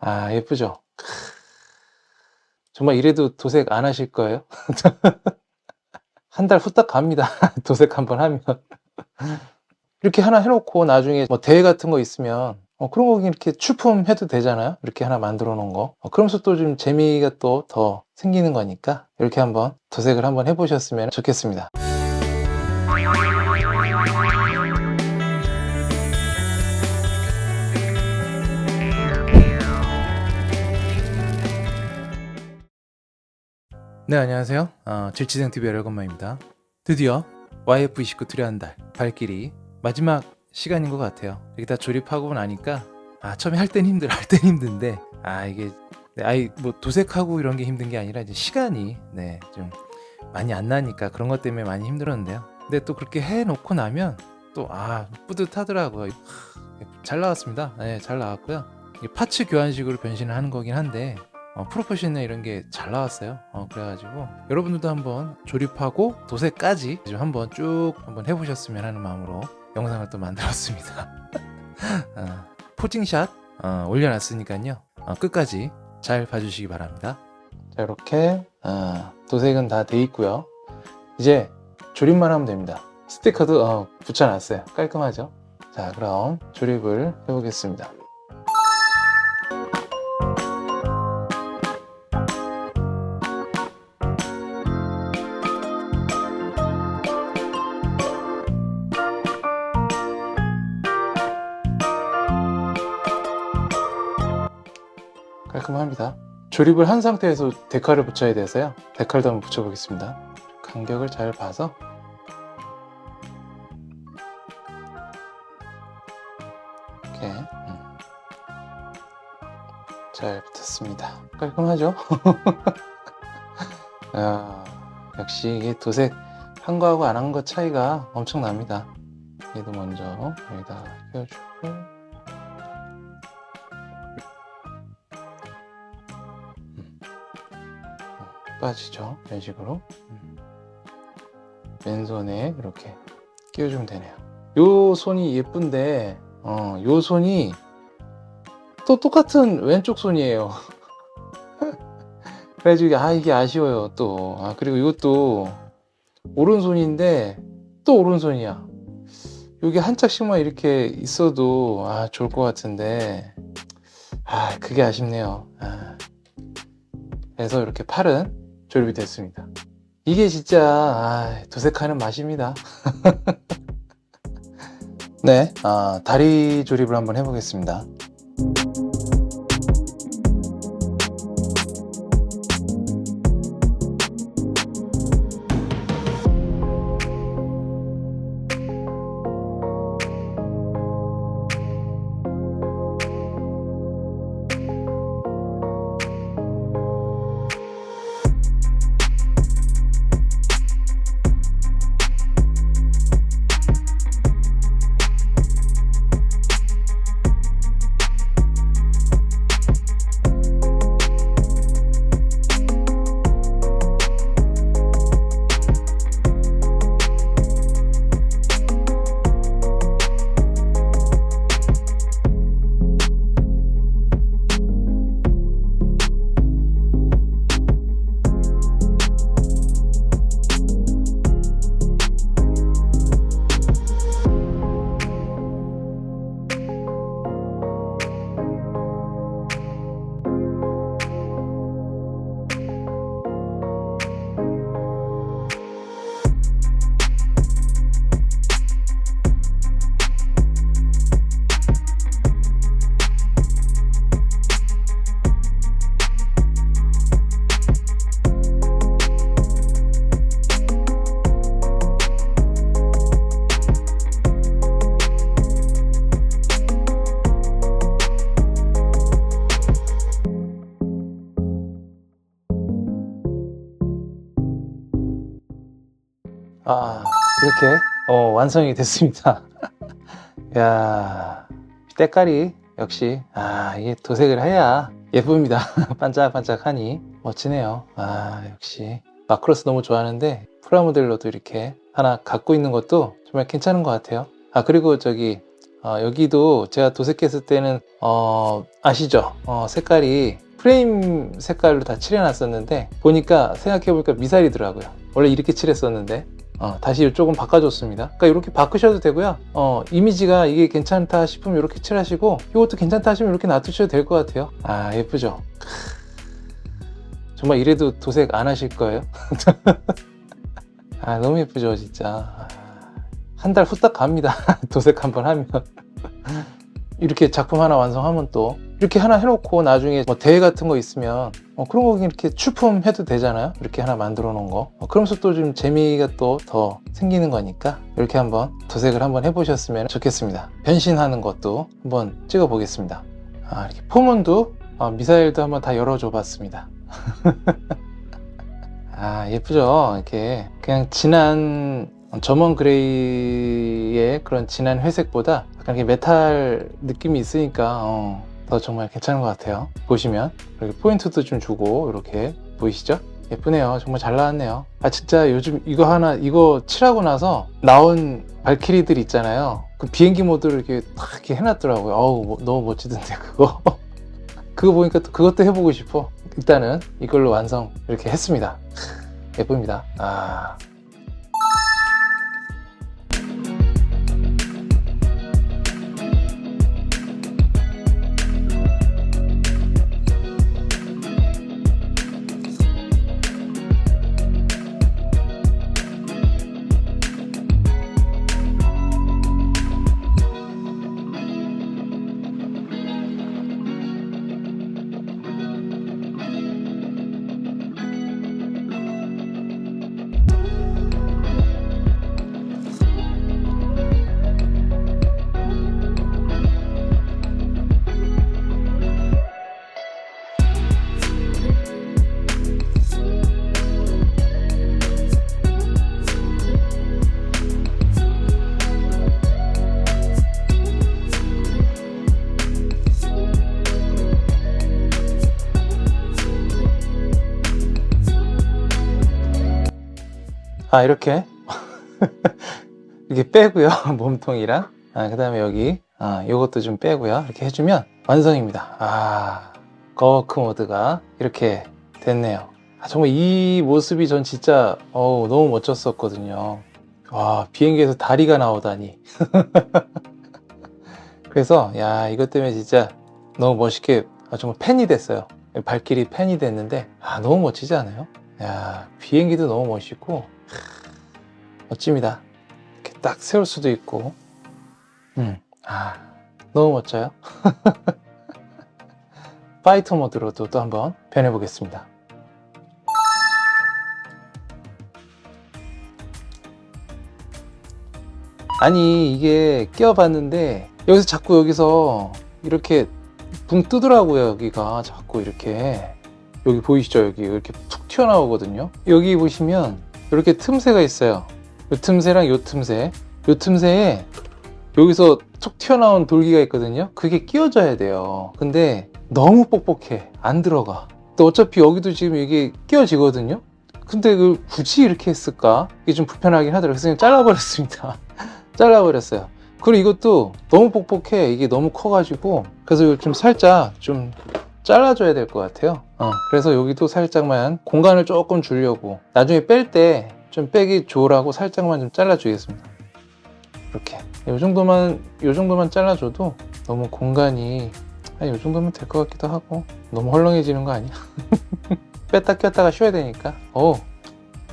아, 예쁘죠? 정말 이래도 도색 안 하실 거예요? 한 달 후딱 갑니다. 도색 한번 하면. 이렇게 하나 해놓고 나중에 뭐 대회 같은 거 있으면 어, 그런 거 이렇게 출품해도 되잖아요. 이렇게 하나 만들어 놓은 거. 어, 그러면서 또 좀 재미가 또 더 생기는 거니까 이렇게 한번 도색을 한번 해보셨으면 좋겠습니다. 네, 안녕하세요. 어, 질치생TV 열건마입니다. 드디어 YF29 투려한 달, 발길이 마지막 시간인 것 같아요. 이렇게 다 조립하고 나니까, 아, 처음에 할 땐 힘들어, 할 땐 힘든데, 아, 이게, 네, 아이, 뭐, 도색하고 이런 게 힘든 게 아니라, 이제 시간이, 네, 좀 많이 안 나니까 그런 것 때문에 많이 힘들었는데요. 근데 또 그렇게 해놓고 나면, 또, 아, 뿌듯하더라고요. 하, 잘 나왔습니다. 네, 잘 나왔고요. 이게 파츠 교환식으로 변신을 하는 거긴 한데, 어, 프로포션이나 이런 게 잘 나왔어요. 어, 그래가지고 여러분들도 한번 조립하고 도색까지 좀 한번 쭉 한번 해보셨으면 하는 마음으로 영상을 또 만들었습니다. 어, 포징샷 어, 올려놨으니까요. 어, 끝까지 잘 봐주시기 바랍니다. 자 이렇게 어, 도색은 다 돼 있고요. 이제 조립만 하면 됩니다. 스티커도 어, 붙여놨어요. 깔끔하죠? 자 그럼 조립을 해보겠습니다. 조립을 한 상태에서 데칼을 붙여야 돼서요. 데칼도 한번 붙여보겠습니다. 간격을 잘 봐서 이렇게 음. 잘 붙었습니다. 깔끔하죠? 아, 역시 이게 도색 한 거하고 안 한 거 차이가 엄청납니다. 얘도 먼저 여기다 끼워주고 빠지죠. 이런 식으로. 음. 왼손에 이렇게 끼워주면 되네요. 요 손이 예쁜데, 어, 요 손이 또 똑같은 왼쪽 손이에요. 그래가지고, 아, 이게 아쉬워요, 또. 아, 그리고 이것도 오른손인데, 또 오른손이야. 여기 한 짝씩만 이렇게 있어도, 아, 좋을 것 같은데, 아, 그게 아쉽네요. 아. 그래서 이렇게 팔은 조립이 됐습니다. 이게 진짜 아, 도색하는 맛입니다. 네, 아, 다리 조립을 한번 해보겠습니다. 아, 이렇게 어, 완성이 됐습니다. 야, 때깔이 역시 아, 이게 도색을 해야 예쁩니다. 반짝반짝하니 멋지네요. 아, 역시 마크로스 너무 좋아하는데 프라모델로도 이렇게 하나 갖고 있는 것도 정말 괜찮은 것 같아요. 아, 그리고 저기 어, 여기도 제가 도색했을 때는 어, 아시죠? 어, 색깔이 프레임 색깔로 다 칠해놨었는데 보니까 생각해보니까 미사일이더라고요. 원래 이렇게 칠했었는데 어, 다시 조금 바꿔줬습니다. 그러니까 이렇게 바꾸셔도 되고요. 어, 이미지가 이게 괜찮다 싶으면 이렇게 칠하시고 이것도 괜찮다 하시면 이렇게 놔두셔도 될 것 같아요. 아 예쁘죠? 정말 이래도 도색 안 하실 거예요? 아 너무 예쁘죠 진짜 한 달 후딱 갑니다 도색 한번 하면 이렇게 작품 하나 완성하면 또 이렇게 하나 해놓고 나중에 뭐 대회 같은 거 있으면 어, 그런 거 이렇게 출품해도 되잖아요? 이렇게 하나 만들어 놓은 거. 어, 그러면서 또 좀 재미가 또 더 생기는 거니까 이렇게 한번 도색을 한번 해보셨으면 좋겠습니다. 변신하는 것도 한번 찍어 보겠습니다. 아, 이렇게 포문도 어, 미사일도 한번 다 열어줘 봤습니다. 아 예쁘죠? 이렇게 그냥 진한 점원 그레이의 그런 진한 회색보다 약간 이렇게 메탈 느낌이 있으니까 어, 더 정말 괜찮은 것 같아요. 보시면 이렇게 포인트도 좀 주고 이렇게 보이시죠? 예쁘네요. 정말 잘 나왔네요. 아 진짜 요즘 이거 하나 이거 칠하고 나서 나온 발키리들 있잖아요. 그 비행기 모드를 이렇게 딱 이렇게 해놨더라고요. 어우 뭐- 너무 멋지던데 그거. 그거 보니까 또 그것도 해보고 싶어. 일단은 이걸로 완성 이렇게 했습니다. 예쁩니다. 아 아 이렇게? 이렇게 빼고요 몸통이랑. 아, 그 다음에 여기 아, 요것도 좀 빼고요. 이렇게 해주면 완성입니다. 아 거워크 모드가 이렇게 됐네요. 아, 정말 이 모습이 전 진짜 어우, 너무 멋졌었거든요. 와 비행기에서 다리가 나오다니. 그래서 야 이것 때문에 진짜 너무 멋있게 아, 정말 팬이 됐어요. 발길이 팬이 됐는데 아 너무 멋지지 않아요? 야 비행기도 너무 멋있고 멋집니다. 이렇게 딱 세울 수도 있고, 음, 아, 너무 멋져요. 파이터 모드로도 또 한번 변해 보겠습니다. 아니, 이게 끼워봤는데, 여기서 자꾸 여기서 이렇게 붕 뜨더라고요, 여기가. 자꾸 이렇게. 여기 보이시죠? 여기 이렇게 툭 튀어나오거든요. 여기 보시면 이렇게 틈새가 있어요. 요 틈새랑 요 틈새. 요 틈새에 여기서 툭 튀어나온 돌기가 있거든요. 그게 끼워져야 돼요. 근데 너무 뻑뻑해. 안 들어가. 또 어차피 여기도 지금 이게 끼워지거든요. 근데 그 굳이 이렇게 했을까? 이게 좀 불편하긴 하더라고요. 그래서 그냥 잘라버렸습니다. 잘라버렸어요. 그리고 이것도 너무 뻑뻑해. 이게 너무 커가지고. 그래서 좀 살짝 좀 잘라줘야 될 것 같아요. 어, 그래서 여기도 살짝만 공간을 조금 주려고 나중에 뺄 때 좀 빼기 좋으라고 살짝만 좀 잘라주겠습니다. 이렇게. 이 정도만 이 정도만 잘라줘도 너무 공간이 이 정도면 될 것 같기도 하고 너무 헐렁해지는 거 아니야? 뺐다 꼈다가 쉬어야 되니까. 어우.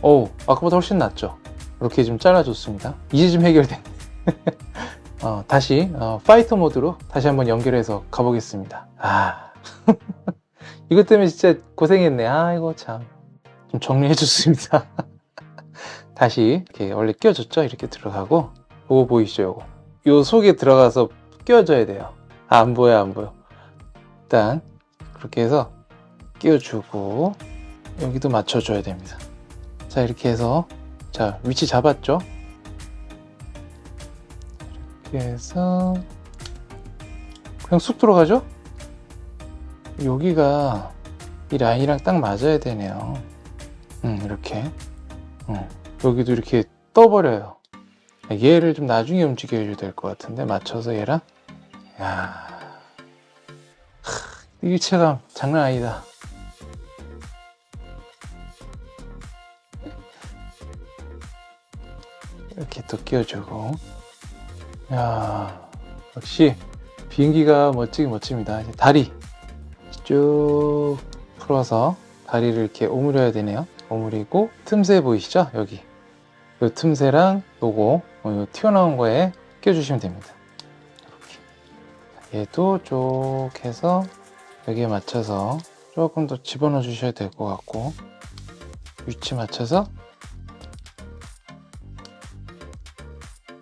어우. 아까보다 훨씬 낫죠? 이렇게 좀 잘라줬습니다. 이제 좀 해결됐네 어, 다시 어, 파이터 모드로 다시 한번 연결해서 가보겠습니다. 아 이것 때문에 진짜 고생했네. 아이고 참. 좀 정리해 줬습니다. 다시 이렇게 원래 끼워줬죠? 이렇게 들어가고. 요거 보이시죠? 요거. 요 속에 들어가서 끼워줘야 돼요. 아, 안 보여 안 보여. 일단 그렇게 해서 끼워주고 여기도 맞춰줘야 됩니다. 자 이렇게 해서. 자 위치 잡았죠? 이렇게 해서 그냥 쑥 들어가죠 여기가 이 라인이랑 딱 맞아야 되네요. 음 이렇게. 음, 여기도 이렇게 떠버려요. 얘를 좀 나중에 움직여줘야 될 것 같은데 맞춰서 얘랑? 야. 하, 일체감 장난 아니다. 이렇게 또 끼워주고. 야 역시 비행기가 멋지긴 멋집니다. 이제 다리 쭉 풀어서 다리를 이렇게 오므려야 되네요. 오므리고 틈새 보이시죠? 여기. 요 틈새랑 요거 어, 요 튀어나온 거에 껴주시면 됩니다. 이렇게. 얘도 쭉 해서 여기에 맞춰서 조금 더 집어넣어 주셔야 될 것 같고 위치 맞춰서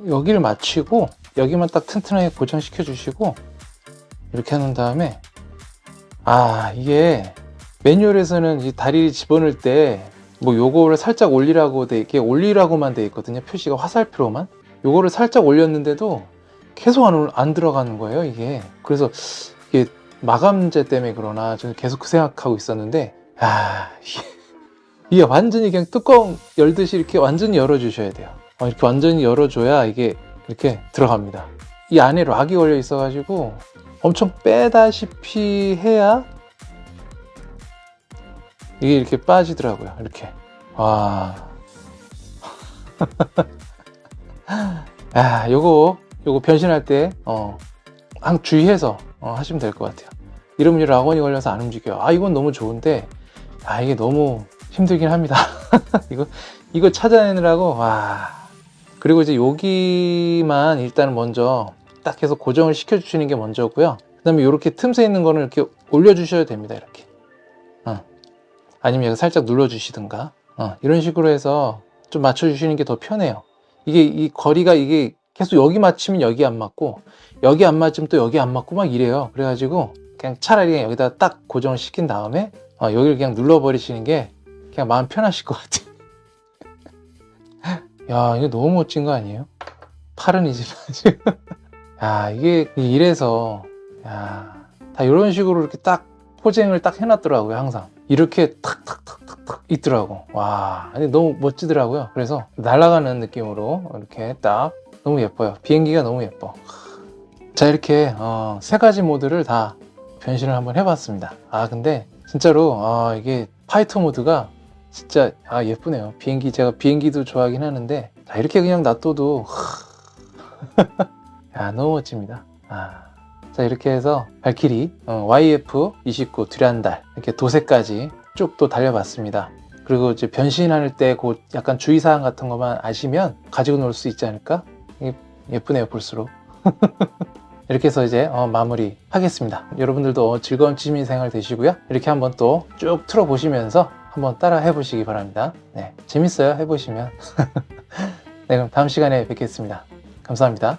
여기를 맞추고 여기만 딱 튼튼하게 고정시켜 주시고 이렇게 해놓은 다음에 아 이게 매뉴얼에서는 이 다리 집어넣을 때 뭐 요거를 살짝 올리라고 돼 이렇게 올리라고만 돼 있거든요. 표시가 화살표로만. 요거를 살짝 올렸는데도 계속 안, 올- 안 들어가는 거예요 이게. 그래서 이게 마감재 때문에 그러나 저는 계속 그 생각하고 있었는데 아 이게, 완전히 그냥 뚜껑 열듯이 이렇게 완전히 열어주셔야 돼요. 어, 이렇게 완전히 열어줘야 이게 이렇게 들어갑니다. 이 안에 락이 걸려 있어 가지고 엄청 빼다시피 해야 이게 이렇게 빠지더라고요. 이렇게. 와. 아, 요거, 요거 변신할 때, 어, 항 주의해서 어, 하시면 될 것 같아요. 이러면 락원이 걸려서 안 움직여요. 아, 이건 너무 좋은데, 아, 이게 너무 힘들긴 합니다. 이거, 이거 찾아내느라고, 와. 그리고 이제 여기만 일단 먼저 딱 해서 고정을 시켜주시는 게 먼저고요. 그 다음에 이렇게 틈새 있는 거는 이렇게 올려주셔야 됩니다. 이렇게. 어. 아니면 여기 살짝 눌러주시든가 어, 이런 식으로 해서 좀 맞춰주시는 게 더 편해요. 이게 이 거리가 이게 계속 여기 맞추면 여기 안 맞고 여기 안 맞으면 또 여기 안 맞고 막 이래요. 그래가지고 그냥 차라리 그냥 여기다 딱 고정을 시킨 다음에 어, 여기를 그냥 눌러버리시는 게 그냥 마음 편하실 것 같아요. 야 이게 너무 멋진 거 아니에요? 팔은 이지만 지금 야 이게 이래서 야, 다 이런 식으로 이렇게 딱 포징을 딱 해놨더라고요, 항상. 이렇게 탁탁탁탁탁 있더라고. 와, 아니 너무 멋지더라고요. 그래서 날아가는 느낌으로 이렇게 딱 너무 예뻐요. 비행기가 너무 예뻐. 자, 이렇게 어, 세 가지 모드를 다 변신을 한번 해봤습니다. 아, 근데 진짜로 아, 이게 파이터 모드가 진짜 아, 예쁘네요. 비행기 제가 비행기도 좋아하긴 하는데 자, 이렇게 그냥 놔둬도 야, 너무 멋집니다. 아. 자 이렇게 해서 발키리 어, YF29 두란달 이렇게 도색까지 쭉 또 달려봤습니다. 그리고 이제 변신할 때 그 약간 주의사항 같은 것만 아시면 가지고 놀 수 있지 않을까? 예쁘네요 볼수록. 이렇게 해서 이제 어, 마무리 하겠습니다. 여러분들도 어, 즐거운 취미 생활 되시고요. 이렇게 한번 또 쭉 틀어 보시면서 한번 따라 해보시기 바랍니다. 네, 재밌어요 해보시면. 네 그럼 다음 시간에 뵙겠습니다. 감사합니다.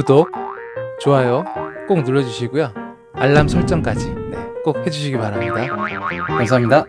구독, 좋아요 꼭 눌러주시고요. 알람 설정까지 네, 꼭 해주시기 바랍니다. 감사합니다.